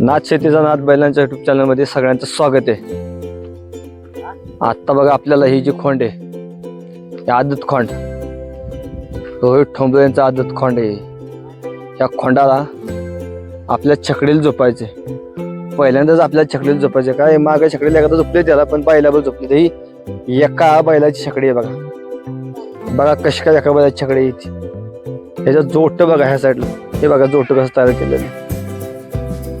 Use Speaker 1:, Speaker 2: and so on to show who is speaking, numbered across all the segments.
Speaker 1: नाथ शेतीचा नाथ बैलांच्या युट्यूब चॅनलमध्ये सगळ्यांचं स्वागत आहे. आत्ता बघा आपल्याला ही जी खोंड आहे आदत खोंड. रोहित ठोंबरे यांचा आदत खोंड आहे. या खोंडाला आपल्या छकडीला झोपायचे पहिल्यांदाच आपल्या छकडीला झोपायचे काय मागे छकडीला एखादा झोपले त्याला पण बैलावर झोपले ही एका बैलाची छकडी आहे बघा. बघा कशी काय एका बैलाची छकडी आहे जोट बघा ह्या साईडला हे बघा जोट कसं तयार केलेलं आहे.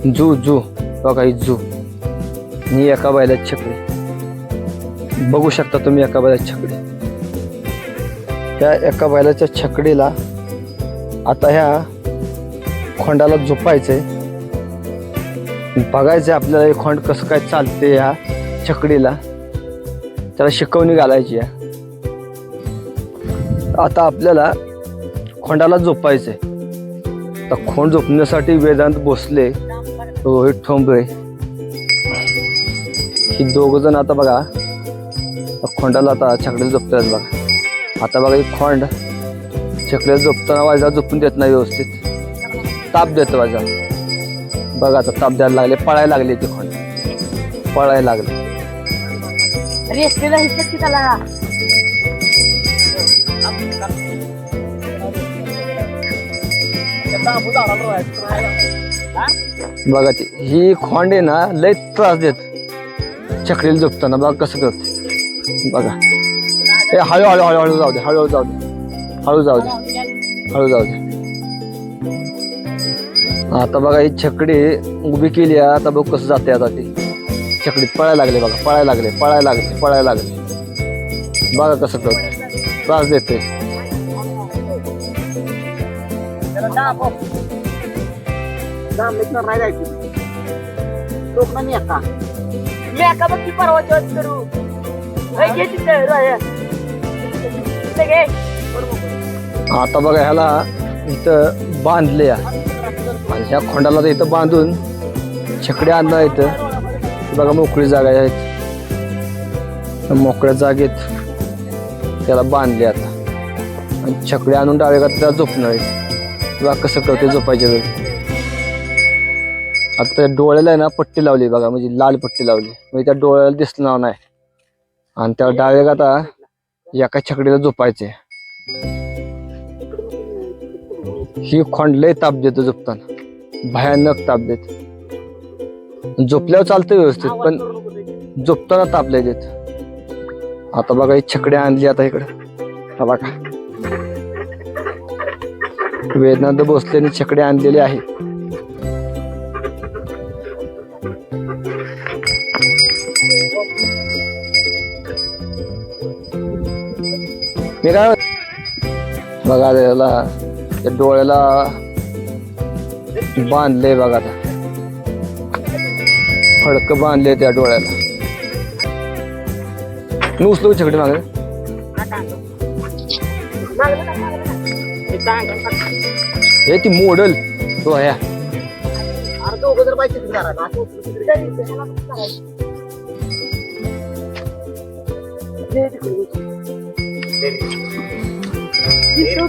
Speaker 1: जू जू बघा जू. ही एका बैलाची छकडी. बघू शकता तुम्ही एका बायला छकडी. त्या एका बैलाच्या छकडीला आता ह्या खोंडाला झोपायचंय. बघायचंय आपल्याला हे खोंड कसं काय चालते ह्या छकडीला. त्याला शिकवणी घालायची आहे. आता आपल्याला खोंडाला झोपायचंय. तर खोंड झोपण्यासाठी वेदांत भोसले रोहित ठोंबरे ही दोघ जण आता बघा खोंडाला आता छकड्याला झोपतात बघा. आता बघा ही खोंड छकड्याला झोपताना वाजा झोपून देत नाही व्यवस्थित. ताप देतो वाजा बघा आता ताप द्यायला लागले पळायला लागले ती खोंड. पळायला लागले.
Speaker 2: त्याला
Speaker 1: बघा ती ही खोंडे ना लय त्रास देत. छकडीला झोपताना बघा कसं करत. बघा. हे हळू हळू हळू हळू जाऊ दे हळूहळू जाऊ दे. हळू जाऊ दे. हळू जाऊ दे. आता बघा ही छकडी उभी केली आहे. आता बघ कसं जाते आता ती. छकडीत पळायला लागले बघा पळायला लागले पळायला लागले पळायला लागले. बघा कसं करत. त्रास देते.
Speaker 2: मी एका बघ की परवा जॉब करू होय, घे तिथे, राया. तिथे घे.
Speaker 1: आता बघा ह्याला इथं बांधले आणि ह्या खोंडाला तर इथं बांधून छकडे आणला इथं. बघा मोकळी जागा आहेत त्या मोकळ्या जागेत त्याला बांधले आता. आणि छकडे आणून डावे का त्याला झोपणार आहेत बघा कसं करते झोपायच्या वेळी. आता त्या डोळ्याला आहे ना पट्टी लावली बघा म्हणजे लाल पट्टी लावली. म्हणजे त्या डोळ्याला दिसणार नाही. आणि त्या डाव्या का आता एका छकडीला झोपायचे ही खोंड लय ताप देतो झोपताना. भयानक ताप देत. झोपल्यावर चालतं व्यवस्थित पण झोपताना ताप लय देत. आता बघा ही छकड्या आणली आता इकडं. बघा. वेदनांत भोसलेने छकडे आणलेले आहे. मी काय बघा त्याला त्या डोळ्याला बांधले बघा आता. फडक बांधले त्या डोळ्याला. मी उचलू छकडी मागे.
Speaker 2: हे
Speaker 1: ती मोडल तो ह्या
Speaker 2: अरे दोघं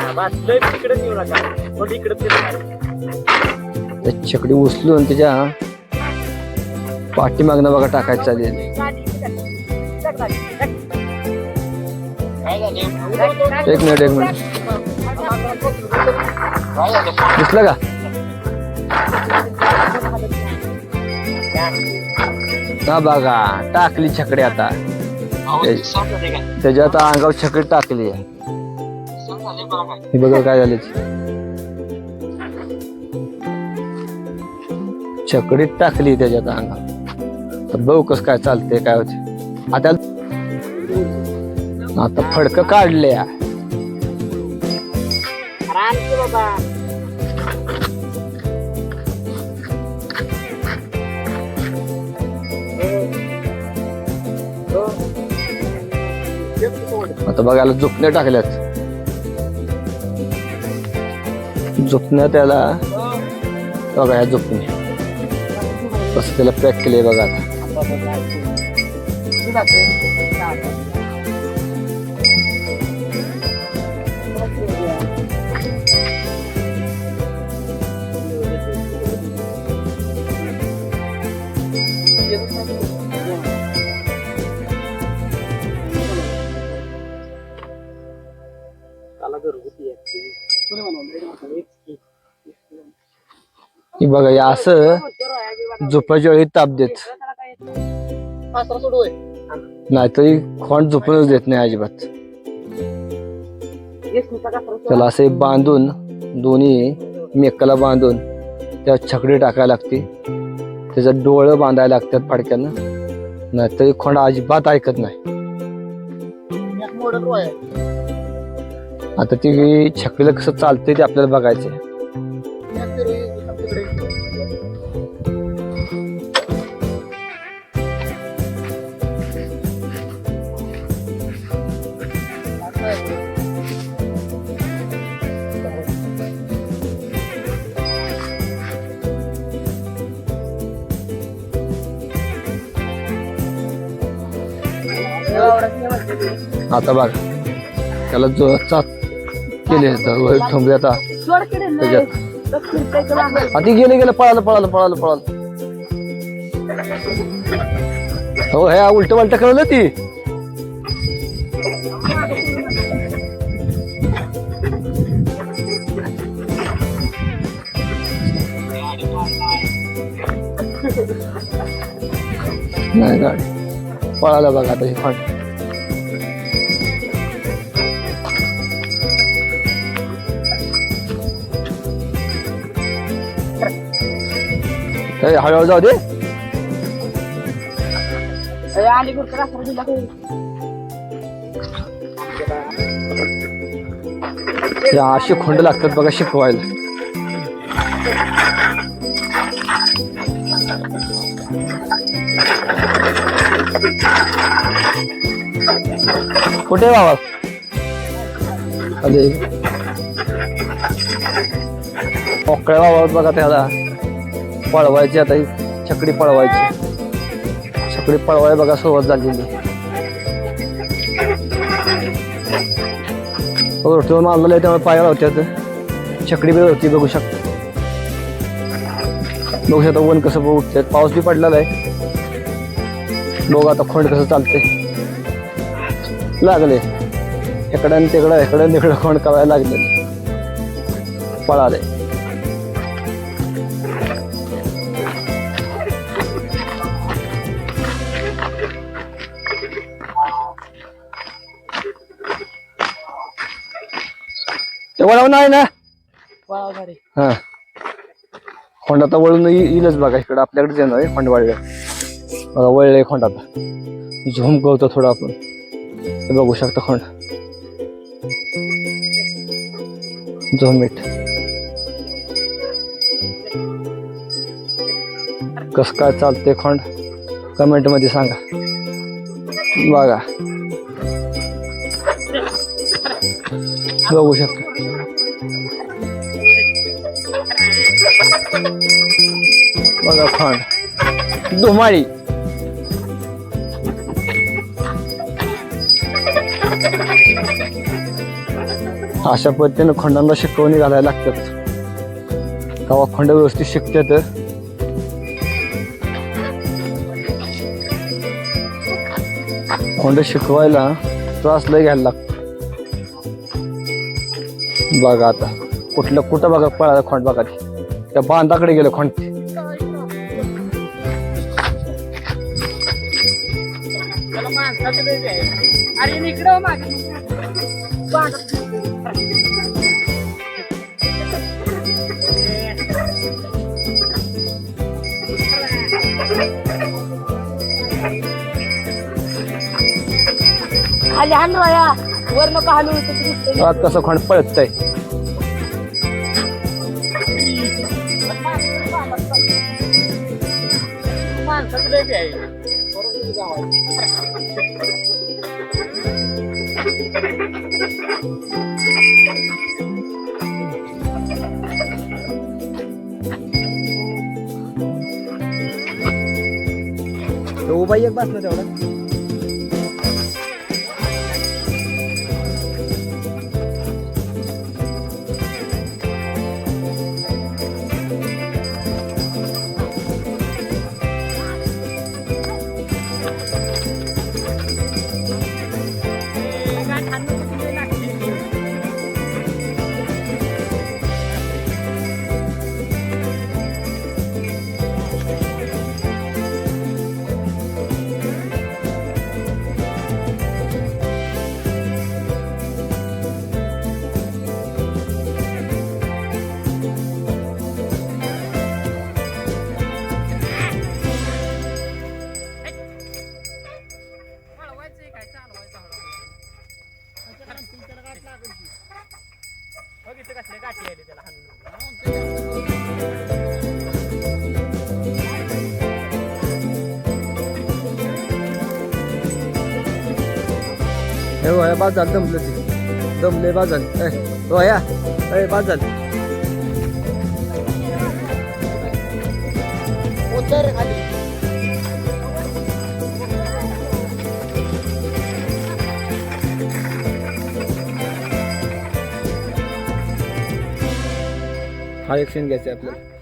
Speaker 2: जर बाईक इकडे
Speaker 1: त्या छकडी उचलून त्याच्या पाठीमागनं बघा टाकायचं चालेल एक मिनिट एक मिनिट. दिसलं का? हा बघा टाकली छकडी आता. त्याच्या आता अंगावर छकडी टाकली. हे बघा काय झाले. छकडीत टाकली त्याच्यात अंगावर. बघू कस काय चालते काय होते आता आता फडक काढले आता बघायला झोपण्या टाकल्यात. झोपण्या त्याला बघा ह्या झोपणे कसं त्याला पॅक केलंय बघा आता. ही बघा हे असं झोपायच्या वेळी ताप देत.
Speaker 2: सोडूय
Speaker 1: नाहीतरी खोंड झोपूनच देत नाही अजिबात. त्याला असे बांधून दोन्ही मेकाला बांधून त्या छकडी टाकायला लागते. त्याचं डोळं बांधायला लागतात फाडक्यानं. नाहीतरी खोंड अजिबात ऐकत नाही. आता ती छकडीला कसं चालतंय ते आपल्याला बघायचंय. आता बघ. त्याला जो केले थांबले आता. आधी गेले गेले पळालं पळालं पळालं पळालं. हो हे उलट पलट करलं ती. नाही गाडी पळालं बघा आता हे फाट हळूहळू जाऊ दे. अशी खोंड लागतात बघा शिकवायला. कुठे बाबा? अरे. मोकळ्या बाबा बघा त्याला. पळवायची आता ही छकडी पळवायची. छकडी पळवाय बघा सुरुवात झालेली. रोटीवर मारलेलं आहे त्यामुळे पायाला होत्यात छकडी बी होती बघू शकता बघू शकता वन कसं उठते पाऊस बी पडलेला आहे. बघू आता खोंड कसं चालते लागले इकडं तिकडं इकडं तिकडं खोंड करायला लागले पळाले तेवढा नाही ना? हा. खोंड आता वळून येईलच बघा इकडं. आपल्याकडेच येणार आहे खोंड वाळले बघा वळले खोंड आता झोम गवतो थोडं आपण. हे बघू शकता खोंड. झोम मीठ कस काय चालते खोंड? कमेंटमध्ये सांगा. बघा. बघू शकता. बघा खोंड धुमाळी. अशा पद्धतीने खंडांना शिकवणी घालायला लागतात. तेव्हा खंड व्यवस्थित शिकतात खंड शिकवायला त्रास लय घ्यायला लागतो. बघा आता कुठलं कुठं बघा पळाला खोंड बघा. त्या बांधाकडे गेलं खोंड.
Speaker 2: अरे इकडं मागे लहान हाण रोया वर नको हालू
Speaker 1: कसं खोंड पळतय उभा एक बस ना तेवढा.
Speaker 3: कसल्या गाठी आले त्याला
Speaker 1: हे वया बाद झालं दमलं ते. दमले बाद झालं ए, वया ए बाद झालं
Speaker 3: उतर
Speaker 1: हा एक्सचेंज घ्यायचा आहे आपल्याला.